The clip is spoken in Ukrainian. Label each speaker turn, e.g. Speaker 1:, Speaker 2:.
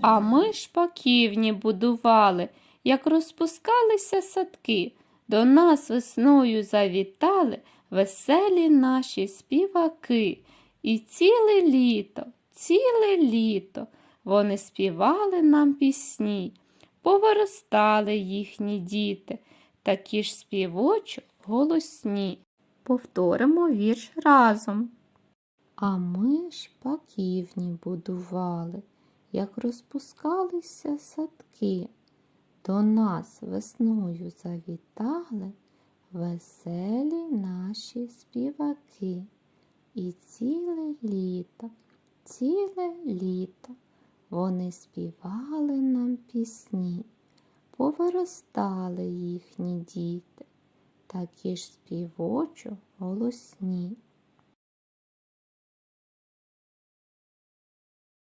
Speaker 1: А ми шпаківні будували, як розпускалися садки. До нас весною завітали веселі наші співаки. І ціле літо, ціле літо вони співали нам пісні, повиростали їхні діти, такі ж співочо голосні. Повторимо вірш разом. А ми шпаківні будували, як розпускалися садки. До нас весною завітали веселі наші співаки. І ціле літо, ціле літо вони співали нам пісні, повиростали їхні діти, такі ж співочо голосні.